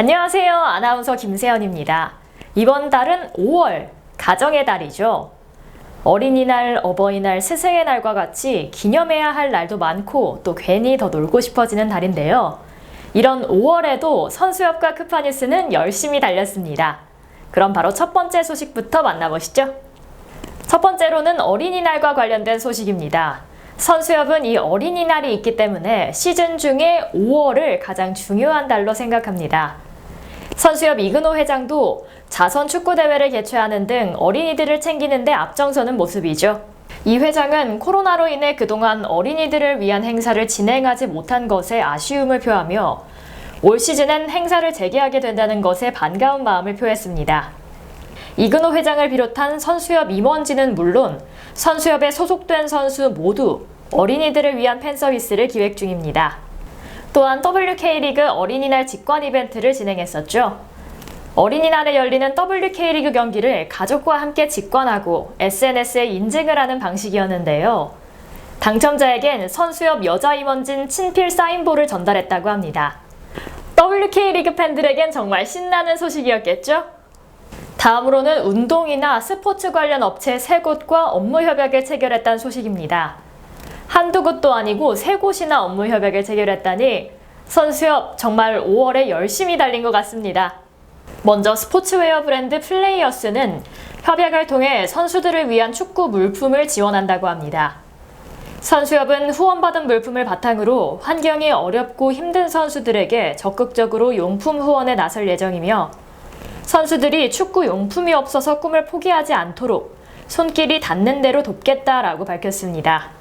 안녕하세요. 아나운서 김세연입니다. 이번 달은 5월, 가정의 달이죠. 어린이날, 어버이날, 스승의 날과 같이 기념해야 할 날도 많고 또 괜히 더 놀고 싶어지는 달인데요. 이런 5월에도 선수협과 크파뉴스는 열심히 달렸습니다. 그럼 바로 첫 번째 소식부터 만나보시죠. 첫 번째로는 어린이날과 관련된 소식입니다. 선수협은 이 어린이날이 있기 때문에 시즌 중에 5월을 가장 중요한 달로 생각합니다. 선수협 이근호 회장도 자선 축구 대회를 개최하는 등 어린이들을 챙기는데 앞장서는 모습이죠. 이 회장은 코로나로 인해 그동안 어린이들을 위한 행사를 진행하지 못한 것에 아쉬움을 표하며 올 시즌엔 행사를 재개하게 된다는 것에 반가운 마음을 표했습니다. 이근호 회장을 비롯한 선수협 임원진은 물론 선수협에 소속된 선수 모두 어린이들을 위한 팬 서비스를 기획 중입니다. 또한 WK리그 어린이날 직관 이벤트를 진행했었죠. 어린이날에 열리는 WK리그 경기를 가족과 함께 직관하고 SNS에 인증을 하는 방식이었는데요. 당첨자에겐 선수협 여자 임원진 친필 사인볼을 전달했다고 합니다. WK리그 팬들에겐 정말 신나는 소식이었겠죠? 다음으로는 운동이나 스포츠 관련 업체 세 곳과 업무 협약을 체결했다는 소식입니다. 한두 곳도 아니고 세 곳이나 업무 협약을 체결했다니 선수협 정말 5월에 열심히 달린 것 같습니다. 먼저 스포츠웨어 브랜드 플레이어스는 협약을 통해 선수들을 위한 축구 물품을 지원한다고 합니다. 선수협은 후원받은 물품을 바탕으로 환경이 어렵고 힘든 선수들에게 적극적으로 용품 후원에 나설 예정이며 선수들이 축구 용품이 없어서 꿈을 포기하지 않도록 손길이 닿는 대로 돕겠다라고 밝혔습니다.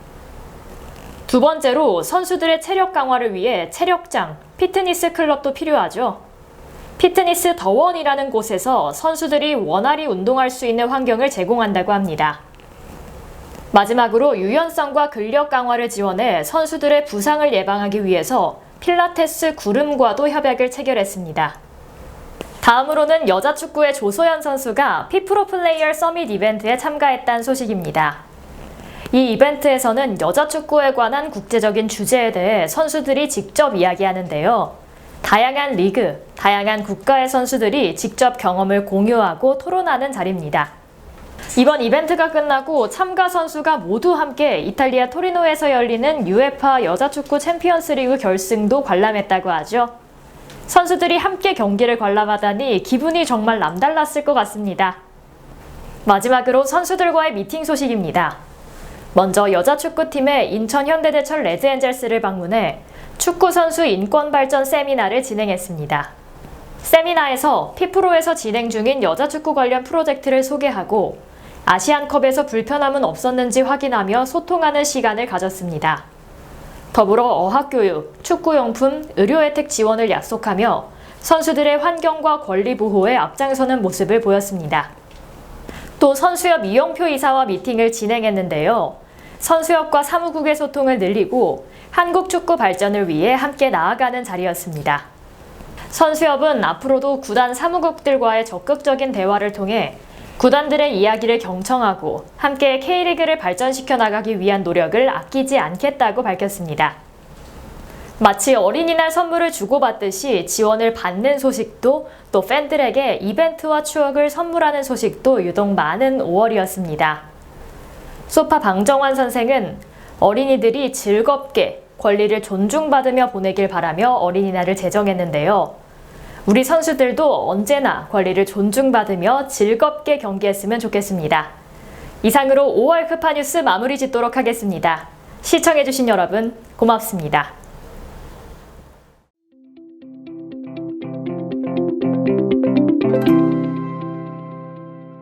두 번째로 선수들의 체력 강화를 위해 체력장, 피트니스 클럽도 필요하죠. 피트니스 더원이라는 곳에서 선수들이 원활히 운동할 수 있는 환경을 제공한다고 합니다. 마지막으로 유연성과 근력 강화를 지원해 선수들의 부상을 예방하기 위해서 필라테스 구름과도 협약을 체결했습니다. 다음으로는 여자 축구의 조소연 선수가 피프로 플레이어 서밋 이벤트에 참가했다는 소식입니다. 이 이벤트에서는 여자 축구에 관한 국제적인 주제에 대해 선수들이 직접 이야기하는데요. 다양한 리그, 다양한 국가의 선수들이 직접 경험을 공유하고 토론하는 자리입니다. 이번 이벤트가 끝나고 참가 선수가 모두 함께 이탈리아 토리노에서 열리는 유에파 여자축구 챔피언스리그 결승도 관람했다고 하죠. 선수들이 함께 경기를 관람하다니 기분이 정말 남달랐을 것 같습니다. 마지막으로 선수들과의 미팅 소식입니다. 먼저 여자 축구팀의 인천 현대제철 레드엔젤스를 방문해 축구 선수 인권 발전 세미나를 진행했습니다. 세미나에서 피프로에서 진행 중인 여자 축구 관련 프로젝트를 소개하고 아시안컵에서 불편함은 없었는지 확인하며 소통하는 시간을 가졌습니다. 더불어 어학교육, 축구용품, 의료 혜택 지원을 약속하며 선수들의 환경과 권리 보호에 앞장서는 모습을 보였습니다. 또 선수협 이영표 이사와 미팅을 진행했는데요. 선수협과 사무국의 소통을 늘리고 한국 축구 발전을 위해 함께 나아가는 자리였습니다. 선수협은 앞으로도 구단 사무국들과의 적극적인 대화를 통해 구단들의 이야기를 경청하고 함께 K리그를 발전시켜 나가기 위한 노력을 아끼지 않겠다고 밝혔습니다. 마치 어린이날 선물을 주고받듯이 지원을 받는 소식도 또 팬들에게 이벤트와 추억을 선물하는 소식도 유독 많은 5월이었습니다. 소파 방정환 선생은 어린이들이 즐겁게 권리를 존중받으며 보내길 바라며 어린이날을 제정했는데요. 우리 선수들도 언제나 권리를 존중받으며 즐겁게 경기했으면 좋겠습니다. 이상으로 5월 급파 뉴스 마무리 짓도록 하겠습니다. 시청해주신 여러분 고맙습니다.